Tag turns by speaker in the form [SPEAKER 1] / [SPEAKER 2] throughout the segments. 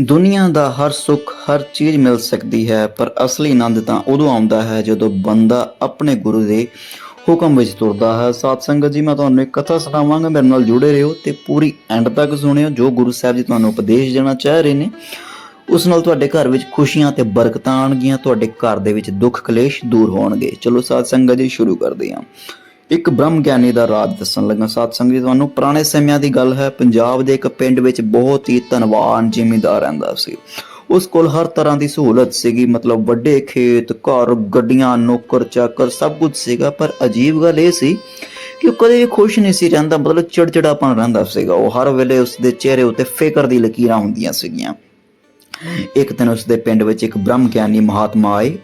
[SPEAKER 1] ਦੁਨੀਆ ਦਾ ਹਰ ਸੁੱਖ, ਹਰ ਚੀਜ਼ ਮਿਲ ਸਕਦੀ ਹੈ, ਪਰ ਅਸਲੀ ਆਨੰਦ ਤਾਂ ਉਦੋਂ ਆਉਂਦਾ ਹੈ ਜਦੋਂ ਬੰਦਾ ਆਪਣੇ ਗੁਰੂ ਦੇ ਹੁਕਮ ਵਿੱਚ ਤੁਰਦਾ ਹੈ। ਸਾਧ ਸੰਗਤ ਜੀ, ਮੈਂ ਤੁਹਾਨੂੰ ਇੱਕ ਕਥਾ ਸੁਣਾਵਾਂਗਾ। ਮੇਰੇ ਨਾਲ ਜੁੜੇ ਰਹੋ ਤੇ ਪੂਰੀ ਐਂਡ ਤੱਕ ਸੁਣਿਓ ਜੋ ਗੁਰੂ ਸਾਹਿਬ ਜੀ ਤੁਹਾਨੂੰ ਉਪਦੇਸ਼ ਦੇਣਾ ਚਾਹ ਰਹੇ ਨੇ। ਉਸ ਨਾਲ ਤੁਹਾਡੇ ਘਰ ਵਿੱਚ ਖੁਸ਼ੀਆਂ ਤੇ ਬਰਕਤਾਂ ਆਣਗੀਆਂ ਤੁਹਾਡੇ ਘਰ ਦੇ ਵਿੱਚ ਦੁੱਖ ਕਲੇਸ਼ ਦੂਰ ਹੋਣਗੇ। ਚਲੋ ਸਾਧ ਸੰਗਤ ਜੀ, ਸ਼ੁਰੂ ਕਰਦੇ ਹਾਂ। ਇੱਕ ਬ੍ਰਹਮ ਗਿਆਨੀ ਦਾ ਰਾਜ ਦੱਸਣ ਲੱਗਾ ਸਾਧ ਸੰਗਤ ਜੀ, ਤੁਹਾਨੂੰ ਪੁਰਾਣੇ ਸਮਿਆਂ ਦੀ ਗੱਲ ਹੈ, ਪੰਜਾਬ ਦੇ ਇੱਕ ਪਿੰਡ ਵਿੱਚ ਬਹੁਤ ਹੀ ਧਨਵਾਨ ਜ਼ਿਮੀਂਦਾਰ ਰਹਿੰਦਾ ਸੀ। ਉਸ ਕੋਲ ਹਰ ਤਰ੍ਹਾਂ ਦੀ ਸਹੂਲਤ ਸੀਗੀ, ਮਤਲਬ ਵੱਡੇ ਖੇਤ, ਘਰ, ਗੱਡੀਆਂ, ਨੌਕਰ, ਚਾਕਰ, ਸਭ ਕੁਝ ਸੀਗਾ, ਪਰ ਅਜੀਬ ਗੱਲ ਇਹ ਸੀ ਕਿ ਉਹ ਕਦੇ ਵੀ ਖੁਸ਼ ਨਹੀਂ ਸੀ ਰਹਿੰਦਾ, ਮਤਲਬ ਚਿੜਚਿੜਾਪਨ ਰਹਿੰਦਾ ਸੀਗਾ। ਉਹ ਹਰ ਵੇਲੇ ਉਸ ਦੇ ਚਿਹਰੇ ਉੱਤੇ ਫਿਕਰ ਦੀ ਲਕੀਰਾਂ ਹੁੰਦੀਆਂ ਸੀਗੀਆਂ। ਇੱਕ ਦਿਨ ਉਸ ਦੇ ਪਿੰਡ ਵਿੱਚ ਇੱਕ ਬ੍ਰਹਮ ਗਿਆਨੀ ਮਹਾਤਮਾ ਆਏ।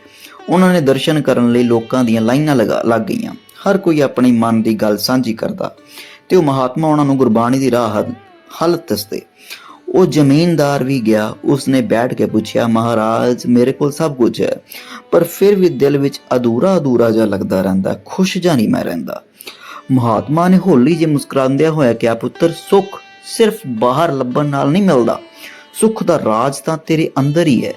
[SPEAKER 1] ਉਹਨਾਂ ਨੇ ਦਰਸ਼ਨ ਕਰਨ ਲਈ ਲੋਕਾਂ ਦੀਆਂ ਲਾਈਨਾਂ ਲਗਾ ਲੱਗ ਗਈਆਂ। ਹਰ ਕੋਈ ਆਪਣੀ ਮਨ ਦੀ ਗੱਲ ਸਾਂਝੀ ਕਰਦਾ ਤੇ ਉਹ ਮਹਾਤਮਾ ਉਹਨਾਂ ਨੂੰ ਗੁਰਬਾਣੀ ਦੀ ਰਾਹ ਹੱਲ ਦੱਸਦੇ। ਉਹ ਜ਼ਮੀਨਦਾਰ ਵੀ ਗਿਆ, ਉਸਨੇ ਬੈਠ ਕੇ ਪੁੱਛਿਆ, ਮਹਾਰਾਜ, ਮੇਰੇ ਕੋਲ ਸਭ ਕੁਝ ਹੈ, ਪਰ ਫਿਰ ਵੀ ਦਿਲ ਵਿੱਚ ਅਧੂਰਾ ਅਧੂਰਾ ਜਿਹਾ ਲੱਗਦਾ ਰਹਿੰਦਾ, ਖੁਸ਼ ਜਾਂ ਨਹੀਂ ਮੈਂ ਰਹਿੰਦਾ। ਮਹਾਤਮਾ ਨੇ ਹੋਲੀ ਜਿਹੀ ਮੁਸਕਰਾਉਂਦਿਆਂ ਹੋਇਆ ਕਿਹਾ, ਪੁੱਤਰ, ਸੁੱਖ ਸਿਰਫ ਬਾਹਰ ਲੱਭਣ ਨਾਲ ਨਹੀਂ ਮਿਲਦਾ। ਸੁੱਖ ਦਾ ਰਾਜ ਤਾਂ ਤੇਰੇ ਅੰਦਰ ਹੀ ਹੈ।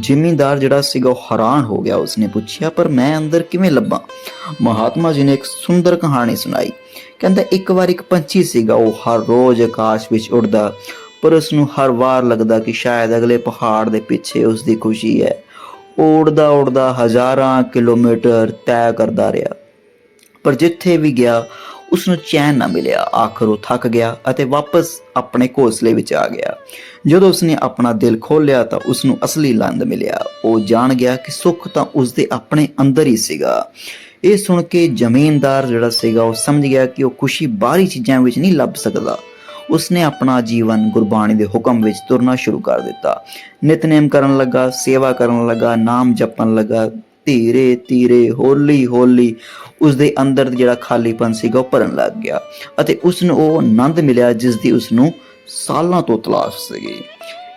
[SPEAKER 1] ਜ਼ਿਮੀਂਦਾਰ ਜਿਹੜਾ ਸੀਗਾ ਉਹ ਹੈਰਾਨ ਹੋ ਗਿਆ, ਉਸਨੇ ਪੁੱਛਿਆ, ਪਰ ਮੈਂ ਅੰਦਰ ਕਿਵੇਂ ਲੱਭਾਂ? ਮਹਾਤਮਾ ਜੀ ਨੇ ਇੱਕ ਸੁੰਦਰ ਕਹਾਣੀ ਸੁਣਾਈ। ਕਹਿੰਦਾ, ਇੱਕ ਵਾਰ ਇੱਕ ਪੰਛੀ ਸੀਗਾ, ਉਹ ਹਰ ਰੋਜ਼ ਆਕਾਸ਼ ਵਿੱਚ ਉੱਡਦਾ। ਪਰ ਉਸ ਨੂੰ ਹਰ ਵਾਰ ਲੱਗਦਾ ਕਿ ਸ਼ਾਇਦ ਅਗਲੇ ਪਹਾੜ ਦੇ ਪਿੱਛੇ ਉਸ ਦੀ ਖੁਸ਼ੀ ਹੈ। ਉਹ ਉੱਡਦਾ ਉੱਡਦਾ ਹਜ਼ਾਰਾਂ ਕਿਲੋਮੀਟਰ ਤੈਅ ਕਰਦਾ ਰਿਹਾ। ਪਰ ਜਿੱਥੇ ਵੀ ਗਿਆ ਉਸ ਨੂੰ ਚੈਨ ਨਾ ਮਿਲਿਆ। ਆਖਰ ਉਹ ਥੱਕ ਗਿਆ ਅਤੇ ਵਾਪਸ ਆਪਣੇ ਘੋਂਸਲੇ ਵਿੱਚ ਆ ਗਿਆ। ਜਦੋਂ ਉਸਨੇ ਆਪਣਾ ਦਿਲ ਖੋਲ੍ਹਿਆ ਤਾਂ ਉਸ ਨੂੰ ਅਸਲੀ ਆਨੰਦ ਮਿਲਿਆ। ਉਹ ਜਾਣ ਗਿਆ ਕਿ ਸੁੱਖ ਤਾਂ ਉਸ ਦੇ ਆਪਣੇ ਅੰਦਰ ਹੀ ਸੀਗਾ। ਇਹ ਸੁਣ ਕੇ ਜ਼ਮੀਨਦਾਰ ਜਿਹੜਾ ਸੀਗਾ, ਉਹ ਸਮਝ ਗਿਆ ਕਿ ਉਹ ਖੁਸ਼ੀ ਬਾਹਰੀ ਚੀਜ਼ਾਂ ਵਿੱਚ ਨਹੀਂ ਲੱਭ ਸਕਦਾ। ਉਸਨੇ ਆਪਣਾ ਜੀਵਨ ਗੁਰਬਾਣੀ ਦੇ ਹੁਕਮ ਵਿੱਚ ਤੁਰਨਾ ਸ਼ੁਰੂ ਕਰ ਦਿੱਤਾ। ਨਿਤਨੇਮ ਕਰਨ ਲੱਗਾ, ਸੇਵਾ ਕਰਨ ਲੱਗਾ, ਨਾਮ ਜਪਣ ਲੱਗਾ ਧੀਰੇ ਧੀਰੇ, ਹੌਲੀ ਹੌਲੀ ਉਸ ਦੇ ਅੰਦਰ ਜਿਹੜਾ ਖਾਲੀਪਨ ਸੀਗਾ ਉਹ ਭਰਨ ਲੱਗ ਗਿਆ ਅਤੇ ਉਸ ਨੂੰ ਉਹ ਆਨੰਦ ਮਿਲਿਆ ਜਿਸ ਦੀ ਉਸ ਨੂੰ ਸਾਲਾਂ ਤੋਂ ਤਲਾਸ਼ ਸੀਗੀ।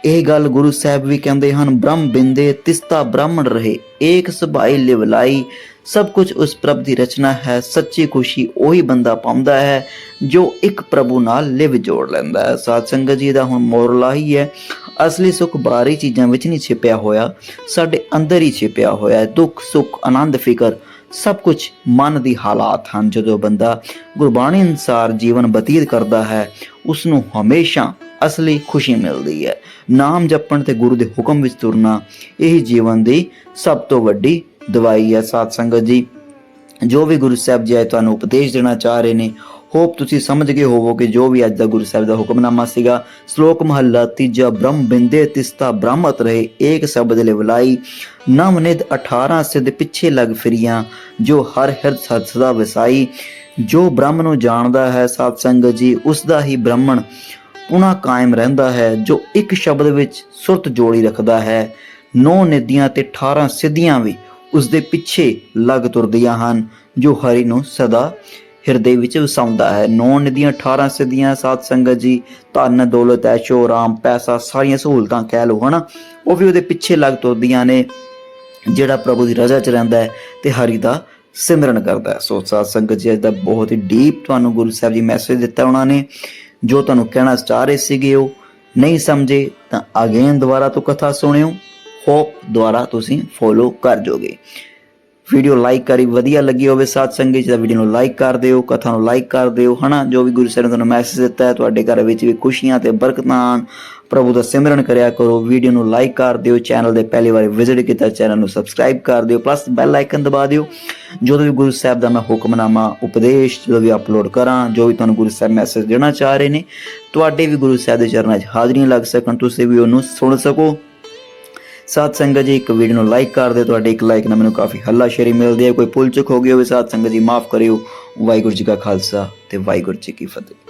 [SPEAKER 1] ਇਹ ਗੱਲ ਗੁਰੂ ਸਾਹਿਬ ਵੀ ਕਹਿੰਦੇ ਹਨ, ਬ੍ਰਹਮ ਬਿੰਦੇ, ਤਿਸਤਾ ਬ੍ਰਾਹਮਣ ਰਹੇ, ਏਕ ਸਭਾਈ ਲਿਵਲਾਈ ਸਭ ਕੁਝ ਉਸ ਪ੍ਰਭ ਦੀ ਰਚਨਾ ਹੈ, ਸੱਚੀ ਖੁਸ਼ੀ ਉਹੀ ਬੰਦਾ ਪਾਉਂਦਾ ਹੈ, ਜੋ ਇੱਕ ਪ੍ਰਭੂ ਨਾਲ ਲਿਵ ਜੋੜ ਲੈਂਦਾ ਹੈ। ਸਾਧ ਸੰਗਤ ਜੀ ਦਾ ਹੁਣ ਮੋਰਲਾ ਹੀ ਹੈ ਅਸਲੀ ਸੁੱਖ ਬਾਹਰੀ ਚੀਜ਼ਾਂ ਵਿੱਚ ਨਹੀਂ ਛਿਪਿਆ ਹੋਇਆ, ਸਾਡੇ ਅੰਦਰ ਹੀ ਛਿਪਿਆ ਹੋਇਆ ਹੈ। ਦੁੱਖ, ਸੁੱਖ, ਆਨੰਦ, ਫਿਕਰ ਸਭ ਕੁਝ ਮਨ ਦੀ ਹਾਲਾਤ ਹਨ। ਜਦੋਂ ਬੰਦਾ ਗੁਰਬਾਣੀ ਅਨੁਸਾਰ ਜੀਵਨ ਬਤੀਤ ਕਰਦਾ ਹੈ ਉਸ ਨੂੰ ਹਮੇਸ਼ਾ ਅਸਲੀ ਖੁਸ਼ੀ ਮਿਲਦੀ ਹੈ। ਨਾਮ ਜਪਣ ਤੇ ਗੁਰੂ ਦੇ ਹੁਕਮ ਵਿੱਚ ਤੁਰਨਾ, ਇਹ ਜੀਵਨ ਦੀ ਸਭ ਤੋਂ ਵੱਡੀ ਦਵਾਈ ਹੈ। ਸਾਧ ਸੰਗਤ ਜੀ, ਜੋ ਵੀ ਗੁਰੂ ਸਾਹਿਬ ਜੀ ਆਏ ਤੁਹਾਨੂੰ ਉਪਦੇਸ਼ ਦੇਣਾ ਚਾਹ ਰਹੇ ਨੇ ਹੋਪ ਤੁਸੀਂ ਸਮਝ ਗਏ ਹੋਵੋਗੇ, ਜੋ ਵੀ ਅੱਜ ਦਾ ਗੁਰੂ ਸਾਹਿਬ ਦਾ ਹੁਕਮਨਾਮਾ ਸੀਗਾ। ਸ਼ਲੋਕ ਮਹੱਲਾ ਤੀਜਾ, ਬ੍ਰਹਮ ਬਿੰਦੇ ਤਿਸਤਾ ਬ੍ਰਹਮਤ ਰਹੇ, ਏਕ ਸ਼ਬਦ ਲਿਵਲਾਈ ਨਮ ਨਿਧ 18 ਸਿੱਧ ਪਿੱਛੇ ਲੱਗ ਫਿਰੀਆਂ, ਜੋ ਹਰ ਹਿਰਦ ਸਦ ਸਦਾ ਵਸਾਈ। ਜੋ ਬ੍ਰਹਮ ਨੂੰ ਜਾਣਦਾ ਹੈ ਸਾਧ ਸੰਗਤ ਜੀ ਉਸ ਦਾ ਹੀ ਬ੍ਰਾਹਮਣ ਪੁਣਾ ਕਾਇਮ ਰਹਿੰਦਾ ਹੈ, ਜੋ ਇੱਕ ਸ਼ਬਦ ਵਿੱਚ ਸੁਰਤ ਜੋੜੀ ਰੱਖਦਾ ਹੈ। ਨੌ ਨਿਧੀਆਂ ਤੇ 18 ਸਿੱਧੀਆਂ ਵੀ ਉਸ ਦੇ ਪਿੱਛੇ ਲੱਗ ਤੁਰਦੀਆਂ ਹਨ, ਜੋ ਹਰੀ ਨੂੰ ਸਦਾ ਹਿਰਦੇ ਵਿੱਚ ਵਸਾਉਂਦਾ ਹੈ। ਨੌ ਨਿਧੀਆਂ 18 ਸਿੱਧੀਆਂ ਸਾਧ ਸੰਗਤ ਜੀ, ਧਨ, ਦੌਲਤ ਐਸ਼ੋ ਆਰਾਮ ਪੈਸਾ, ਸਾਰੀਆਂ ਸਹੂਲਤਾਂ ਕਹਿ ਲਓ, ਹਨਾ? ਉਹ ਵੀ ਉਹਦੇ ਪਿੱਛੇ ਲੱਗ ਤੁਰਦੀਆਂ ਨੇ, ਜਿਹੜਾ ਪ੍ਰਭੂ ਦੀ ਰਜ਼ਾ 'ਚ ਰਹਿੰਦਾ ਹੈ ਤੇ ਹਰੀ ਦਾ ਸਿਮਰਨ ਕਰਦਾ ਹੈ। ਸੋ ਸਾਧ ਸੰਗਤ ਜੀ, ਅੱਜ ਦਾ ਬਹੁਤ ਹੀ ਡੀਪ ਤੁਹਾਨੂੰ ਗੁਰੂ ਸਾਹਿਬ ਜੀ ਮੈਸੇਜ ਦਿੱਤਾ ਉਹਨਾਂ ਨੇ, ਜੋ ਤੁਹਾਨੂੰ ਕਹਿਣਾ ਚਾਹ ਰਹੇ ਸੀਗੇ ਉਹ। ਨਹੀਂ ਸਮਝੇ ਤਾਂ ਅਗੇਨ ਦੁਬਾਰਾ ਤੋਂ ਕਥਾ ਸੁਣਿਓ। ਹੋਪ ਦੁਆਰਾ ਤੁਸੀਂ ਫੋਲੋ ਕਰ ਜੋਗੇ। ਵੀਡੀਓ ਲਾਈਕ ਕਰੀ, ਵਧੀਆ ਲੱਗੀ ਹੋਵੇ ਸਾਥ ਸੰਗਤ ਜੀ ਦਾ ਵੀਡੀਓ ਨੂੰ ਲਾਈਕ ਕਰ ਦਿਓ, ਕਥਾ ਨੂੰ ਲਾਈਕ ਕਰ ਦਿਓ, ਹਨਾ? ਜੋ ਵੀ ਗੁਰੂ ਸਾਹਿਬ ਨੇ ਤੁਹਾਨੂੰ ਮੈਸੇਜ ਦਿੱਤਾ ਹੈ, ਤੁਹਾਡੇ ਘਰ ਵਿੱਚ ਵੀ ਖੁਸ਼ੀਆਂ ਤੇ ਬਰਕਤਾਂ ਆਉਣ, ਪ੍ਰਭੂ ਦਾ ਸਿਮਰਨ ਕਰਿਆ ਕਰੋ ਵੀਡੀਓ ਨੂੰ ਲਾਈਕ ਕਰ ਦਿਓ ਚੈਨਲ ਦੇ ਪਹਿਲੀ ਵਾਰ ਵਿਜ਼ਿਟ ਕੀਤਾ ਚੈਨਲ ਨੂੰ ਸਬਸਕ੍ਰਾਈਬ ਕਰ ਦਿਓ ਪਲੱਸ ਬੈਲ ਆਈਕਨ ਦਬਾ ਦਿਓ। ਜਦੋਂ ਵੀ ਗੁਰੂ ਸਾਹਿਬ ਦਾ ਮੈਂ ਹੁਕਮਨਾਮਾ, ਉਪਦੇਸ਼ ਜਦੋਂ ਵੀ ਅਪਲੋਡ ਕਰਾਂ, ਜੋ ਵੀ ਤੁਹਾਨੂੰ ਗੁਰੂ ਸਾਹਿਬ ਮੈਸੇਜ ਦੇਣਾ ਚਾਹ ਰਹੇ ਨੇ, ਤੁਹਾਡੇ ਵੀ ਗੁਰੂ ਸਾਹਿਬ ਦੇ ਚਰਨਾਂ 'ਚ ਹਾਜ਼ਰੀਆਂ ਲੱਗ ਸਕਣ, ਤੁਸੀਂ ਵੀ ਉਹਨੂੰ ਸੁਣ ਸਕੋ। ਸਾਧ ਸੰਗਤ ਜੀ, ਇੱਕ ਵੀਡੀਓ ਨੂੰ ਲਾਈਕ ਕਰ ਦਿਓ, ਤੁਹਾਡੇ ਇੱਕ ਲਾਈਕ ਨਾਲ ਮੈਨੂੰ ਕਾਫੀ ਹੱਲਾ ਸ਼ੇਰੀ ਮਿਲਦੀ ਹੈ। ਕੋਈ ਭੁੱਲ ਚੁੱਕ ਹੋ ਗਈ ਹੋਵੇ, ਸਾਧ ਸੰਗਤ ਜੀ, ਮਾਫ ਕਰਿਓ। ਵਾਹਿਗੁਰੂ ਜੀ ਕਾ ਖਾਲਸਾ ਤੇ ਵਾਹਿਗੁਰੂ ਜੀ ਕੀ ਫਤਿਹ।